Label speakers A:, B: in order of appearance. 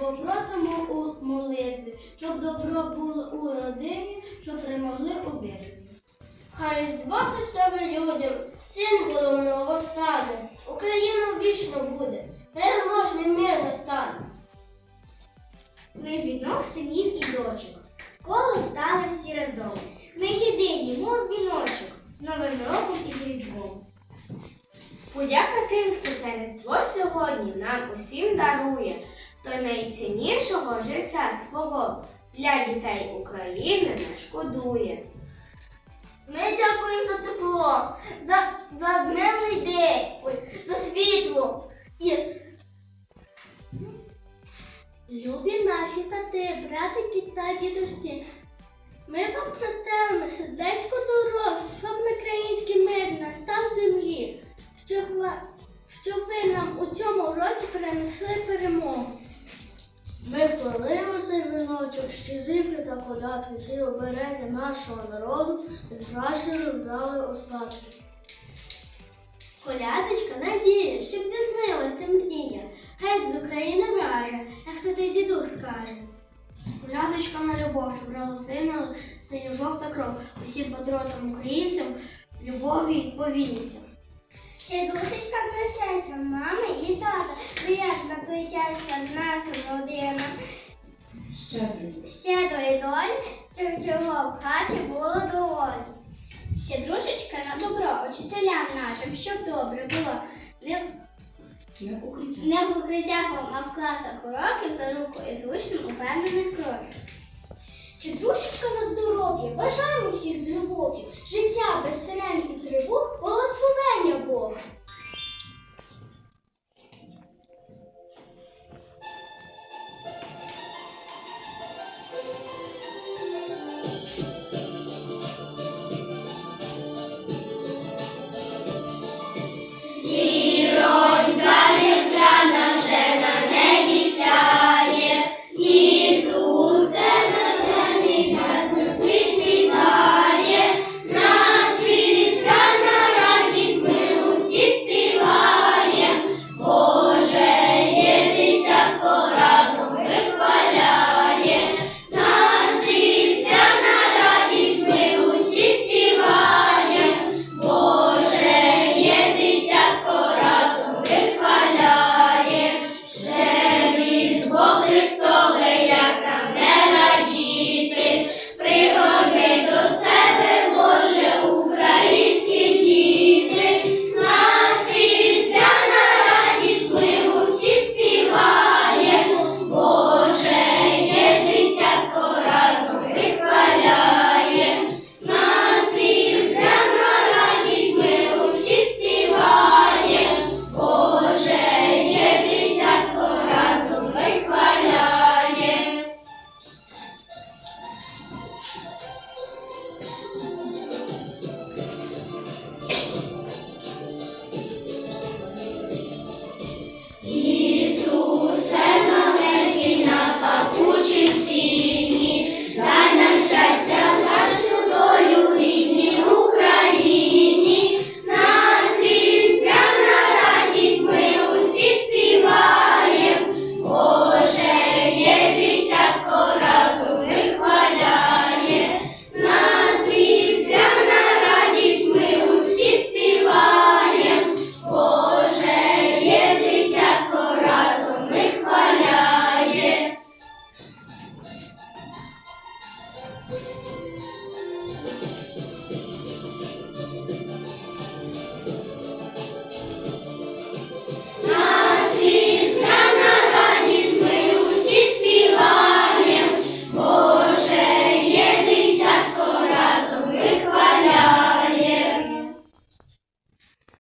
A: попросимо у молитві, щоб добро було у родині, щоб перемогли у битві.
B: Хай Різдво Христове людям, символом новостане. Україна вічно буде, переможний мир настане. Ми вінок синів і дочок, коло стали всі разом. Ми єдині, мов віночок, з Новим роком і з Різдвом.
C: Подяка тим, хто це різдво сьогодні нам усім дарує, то найціннішого життя свого для дітей України не шкодує.
B: Ми дякуємо за тепло, за, за дневний день, за світло. І... Любі наші тати, братики та дідусі. Ми вам простелимо сердечко дорог,
A: віночок, та колядки, обереги нашого народу, зграшили зали остатки.
B: Колядочка надія, щоб не снилася мрія, геть з України враже, як святий дідусь скаже.
A: Колядочка на любов, що брала сина, синю жовта кров, усім патріотам українцям, любові і повінцям.
B: Сідусечка прощайся, мами і тата, приятно плетяться наша родина. Щедрої долі, щоб всього в хаті було доволі. Щедрушечка на добро учителям нашим, щоб добре було. Не, не в укриттях, а в класах уроків за руку і звучним упевнених кроків. Щедрушечка на здоров'я, бажаємо всіх з любов'ю, життя без сирен і тривог, благословення